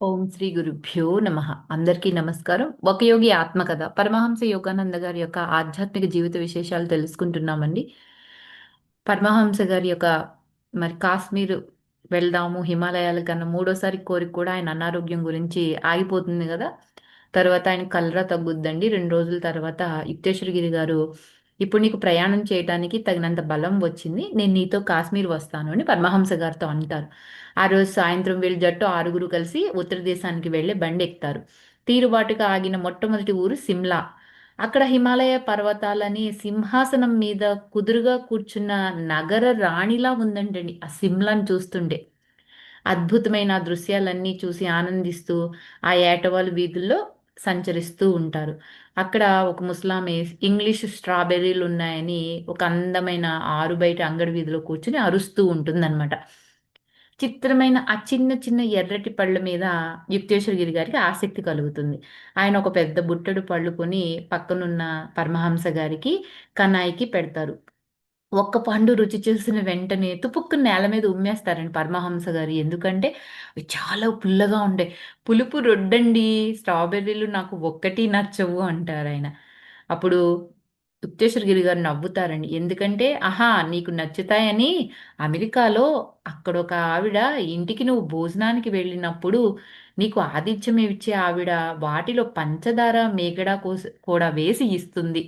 ఓం శ్రీ గురుభ్యో నమ. అందరికీ నమస్కారం. ఒక యోగి ఆత్మకథ. పరమహంస యోగానంద గారి యొక్క ఆధ్యాత్మిక జీవిత విశేషాలు తెలుసుకుంటున్నామండి. పరమహంస గారి యొక్క మరి కాశ్మీర్ వెళ్దాము హిమాలయాల కన్నా మూడోసారి కోరిక కూడా ఆయన అనారోగ్యం గురించి ఆగిపోతుంది కదా. తర్వాత ఆయన కలరా తగ్గుద్దండి. రెండు రోజుల తర్వాత యుక్తేశ్వరగిరి గారు ఇప్పుడు నీకు ప్రయాణం చేయడానికి తగినంత బలం వచ్చింది. నేను నీతో కాశ్మీర్ వస్తాను అని పరమహంస గారితో అంటారు. ఆ రోజు సాయంత్రం వీళ్ళు జట్టు ఆరుగురు కలిసి ఉత్తర దేశానికి వెళ్ళి బండి ఎక్కుతారు. తీరుబాటుగా ఆగిన మొట్టమొదటి ఊరు సిమ్లా. అక్కడ హిమాలయ పర్వతాలని సింహాసనం మీద కుదురుగా కూర్చున్న నగర రాణిలా ఉందంటండి ఆ సిమ్లాను చూస్తుండే అద్భుతమైన దృశ్యాలన్నీ చూసి ఆనందిస్తూ ఆ ఏటవాలు వీధుల్లో సంచరిస్తూ ఉంటారు. అక్కడ ఒక ముస్లామే ఇంగ్లీష్ స్ట్రాబెర్రీలు ఉన్నాయని ఒక అందమైన ఆరు బయట అంగడి వీధిలో కూర్చుని అరుస్తూ ఉంటుందన్నమాట. చిత్రమైన ఆ చిన్న చిన్న ఎర్రటి పళ్ళ మీద యుక్తేశ్వరగిరి గారికి ఆసక్తి కలుగుతుంది. ఆయన ఒక పెద్ద బుట్టడు పళ్ళు కొని పక్కనున్న పరమహంస గారికి కన్నాయికి పెడతారు. ఒక్క పండు రుచి చూసిన వెంటనే తుపుక్కు నేల మీద ఉమ్మేస్తారండి పరమహంస గారు. ఎందుకంటే చాలా పుల్లగా ఉండే పులుపు రొడ్డండి స్ట్రాబెర్రీలు నాకు ఒక్కటి నచ్చవు అంటారు ఆయన. అప్పుడు యుక్తేశ్వరగిరి గారు నవ్వుతారండి. ఎందుకంటే ఆహా నీకు నచ్చుతాయని అమెరికాలో అక్కడ ఒక ఆవిడ ఇంటికి నువ్వు భోజనానికి వెళ్ళినప్పుడు నీకు ఆతిథ్యం ఇచ్చే ఆవిడ వాటిలో పంచదార మేగడ కూడా వేసి ఇస్తుంది.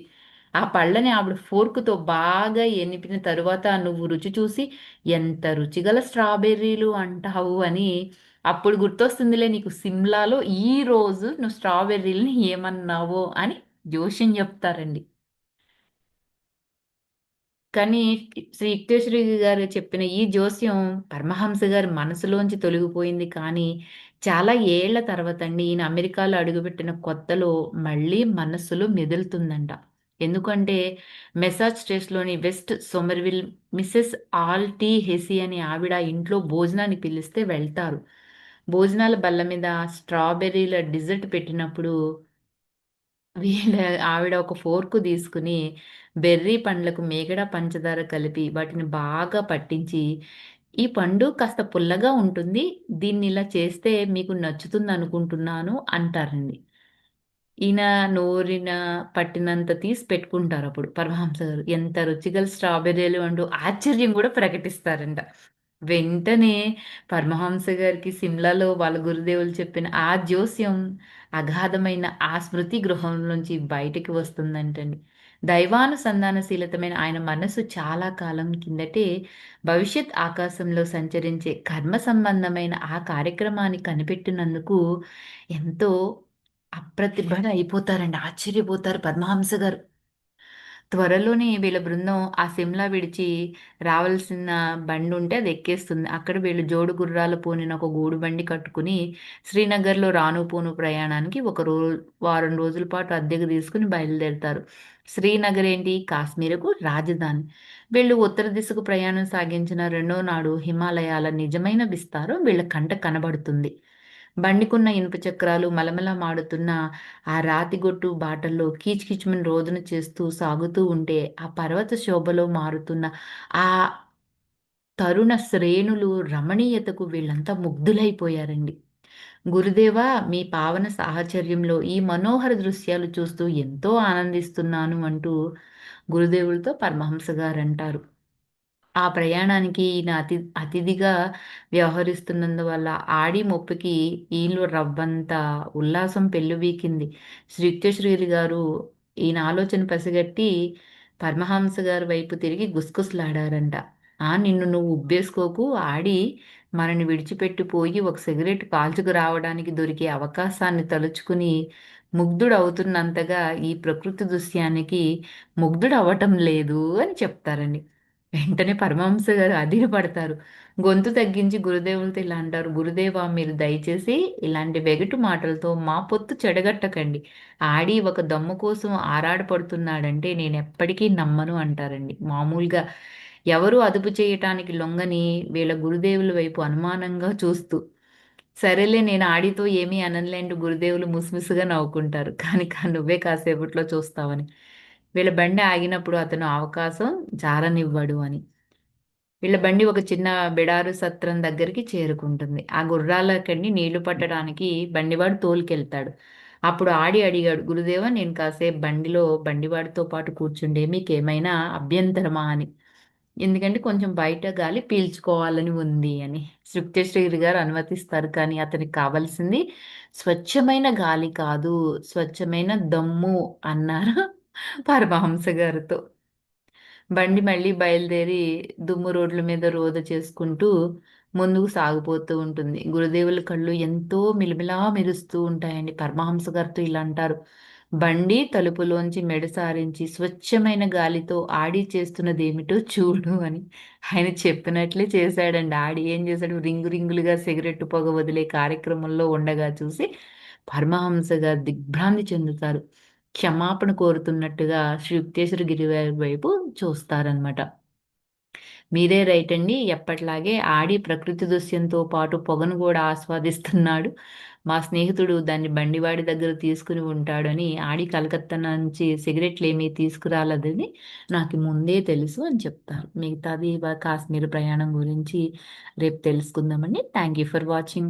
ఆ పళ్ళని ఆవిడ ఫోర్క్తో బాగా ఎనిపిన తరువాత నువ్వు రుచి చూసి ఎంత రుచిగల స్ట్రాబెర్రీలు అంటావు అని అప్పుడు గుర్తొస్తుందిలే నీకు సిమ్లాలో ఈ రోజు నువ్వు స్ట్రాబెర్రీలని ఏమన్నావో అని జోషిని చెప్తారండి. కానీ శ్రీ యుక్తేశ్వరి గారు చెప్పిన ఈ జోస్యం పరమహంస గారి మనసులోంచి తొలగిపోయింది. కానీ చాలా ఏళ్ళ తర్వాత అండి ఈయన అమెరికాలో అడుగుపెట్టిన కొత్తలో మళ్ళీ మనస్సులో మెదులుతుందంట. ఎందుకంటే మెసాజ్ స్టేట్స్లోని వెస్ట్ సోమర్విల్ మిస్సెస్ ఆల్ టీ అనే ఆవిడ ఇంట్లో భోజనాన్ని పిలిస్తే వెళ్తారు. భోజనాల బల్ల మీద స్ట్రాబెర్రీల డిజర్ట్ పెట్టినప్పుడు వీళ్ళ ఆవిడ ఒక ఫోర్కు తీసుకుని బెర్రీ పండ్లకు మేగడ పంచదార కలిపి వాటిని బాగా పట్టించి ఈ పండు కాస్త పుల్లగా ఉంటుంది దీన్ని ఇలా చేస్తే మీకు నచ్చుతుంది అనుకుంటున్నాను అంటారండి. ఈయన నోరిన పట్టినంత తీసి పెట్టుకుంటారు అప్పుడు పరమహంస గారు. ఎంత రుచిగల స్ట్రాబెర్రీలు అంటూ ఆశ్చర్యం కూడా ప్రకటిస్తారంట. వెంటనే పరమహంస గారికి సిమ్లాలో వాళ్ళ గురుదేవులు చెప్పిన ఆ జోస్యం అగాధమైన ఆ స్మృతి గృహం నుంచి బయటికి వస్తుందంటండి. దైవానుసంధానశీలతమైన ఆయన మనసు చాలా కాలం కిందటే భవిష్యత్ ఆకాశంలో సంచరించే కర్మ సంబంధమైన ఆ కార్యక్రమాన్ని కనిపెట్టినందుకు ఎంతో అప్రతిభ అయిపోతారండి. ఆశ్చర్యపోతారు పద్మహంస గారు. త్వరలోనే వీళ్ళ బృందం ఆ సిమ్లా విడిచి రావాల్సిన బండి ఉంటే అది ఎక్కేస్తుంది. అక్కడ వీళ్ళు జోడు గుర్రాలు పోనిన ఒక గూడు బండి కట్టుకుని శ్రీనగర్లో రాను పోను ప్రయాణానికి ఒక రో వారం రోజుల పాటు అద్దెకు తీసుకుని బయలుదేరుతారు. శ్రీనగర్ ఏంటి? కాశ్మీర్కు రాజధాని. వీళ్ళు ఉత్తర దిశకు ప్రయాణం సాగించిన రెండో నాడు హిమాలయాల నిజమైన విస్తారం వీళ్ళ కంట కనబడుతుంది. బండికున్న ఇనుప చక్రాలు మలమల మాడుతున్న ఆ రాతిగొట్టు బాటల్లో కీచుకిచుమని రోదన చేస్తూ సాగుతూ ఉంటే ఆ పర్వత శోభలో మారుతున్న ఆ తరుణ శ్రేణులు రమణీయతకు వీళ్ళంతా ముగ్ధులైపోయారండి. గురుదేవా మీ పావన సాహచర్యంలో ఈ మనోహర దృశ్యాలు చూస్తూ ఎంతో ఆనందిస్తున్నాను అంటూ గురుదేవులతో పరమహంస గారు అంటారు ఆ ప్రయాణానికి ఈయన అతి అతిథిగా వ్యవహరిస్తున్నందువల్ల ఆడి మొప్పికి ఈయనలో రవ్వంత ఉల్లాసం పెల్లుబీకింది శ్రీయుక్తేశ్వరి గారు ఈయన ఆలోచన పసిగట్టి పరమహంస గారి వైపు తిరిగి గుసగుసలాడారంట. ఆ నిన్ను నువ్వు ఉబ్బేసుకోకు. ఆడి మనని విడిచిపెట్టిపోయి ఒక సిగరెట్ కాల్చుకు రావడానికి దొరికే అవకాశాన్ని తలుచుకుని ముగ్ధుడు అవుతున్నంతగా ఈ ప్రకృతి దృశ్యానికి ముగ్ధుడు అవ్వటం లేదు అని చెప్తారండి. వెంటనే పరమహంస గారు అదిరిపడతారు గొంతు తగ్గించి గురుదేవులతో ఇలా అంటారు. గురుదేవా మీరు దయచేసి ఇలాంటి వెగటు మాటలతో మా పొత్తు చెడగట్టకండి. ఆడి ఒక దమ్ము కోసం ఆరాడపడుతున్నాడంటే నేను ఎప్పటికీ నమ్మను అంటారండి. మామూలుగా ఎవరు అదుపు చేయటానికి లొంగని వీళ్ళ గురుదేవుల వైపు అనుమానంగా చూస్తూ సరేలే నేను ఆడితో ఏమీ అనలేండు గురుదేవులు ముసిముసుగా నవ్వుకుంటారు. కానీ నువ్వే కాసేపట్లో చూస్తావని. వీళ్ళ బండి ఆగినప్పుడు అతను అవకాశం జారనివ్వడు అని వీళ్ళ బండి ఒక చిన్న బిడారు సత్రం దగ్గరికి చేరుకుంటుంది. ఆ గుర్రాలకండి నీళ్ళు పట్టడానికి బండివాడు తోలుకెళ్తాడు. అప్పుడు ఆడి అడిగాడు, గురుదేవ నేను కాసేపు బండిలో బండివాడితో పాటు కూర్చుండే మీకేమైనా అభ్యంతరమా అని. ఎందుకంటే కొంచెం బయట గాలి పీల్చుకోవాలని ఉంది అని. శ్రుక్తశ్రీరి గారు అనుమతిస్తారు. కానీ అతనికి కావాల్సింది స్వచ్ఛమైన గాలి కాదు, స్వచ్ఛమైన దమ్ము అన్నారు పరమహంస గారితో. బండి మళ్ళీ బయలుదేరి దుమ్ము రోడ్ల మీద రోద చేసుకుంటూ ముందుకు సాగిపోతూ ఉంటుంది. గురుదేవుల కళ్ళు ఎంతో మిలమిలా మెరుస్తూ ఉంటాయండి. పరమహంస గారితో ఇలా అంటారు. బండి తలుపులోంచి మెడ సారించి స్వచ్ఛమైన గాలితో ఆడి చేస్తున్నదేమిటో చూడు అని. ఆయన చెప్పినట్లే చేశాడండి. ఆడి ఏం చేశాడు రింగు రింగులుగా సిగరెట్ పొగ వదిలే కార్యక్రమంలో ఉండగా చూసి పరమహంస గారు దిగ్భ్రాంతి చెందుతారు. క్షమాపణ కోరుతున్నట్టుగా శ్రీయుక్తేశ్వర గిరివారి వైపు చూస్తారనమాట. మీరే రైట్ అండి. ఎప్పట్లాగే ఆడి ప్రకృతి దృశ్యంతో పాటు పొగను కూడా ఆస్వాదిస్తున్నాడు. మా స్నేహితుడు దాన్ని బండివాడి దగ్గర తీసుకుని ఉంటాడని ఆడి కలకత్తా నుంచి సిగరెట్లు ఏమీ తీసుకురాలేదని నాకు ముందే తెలుసు అని చెప్తారు. మిగతాది కాశ్మీర్ ప్రయాణం గురించి రేపు తెలుసుకుందామండి. Thank you for watching.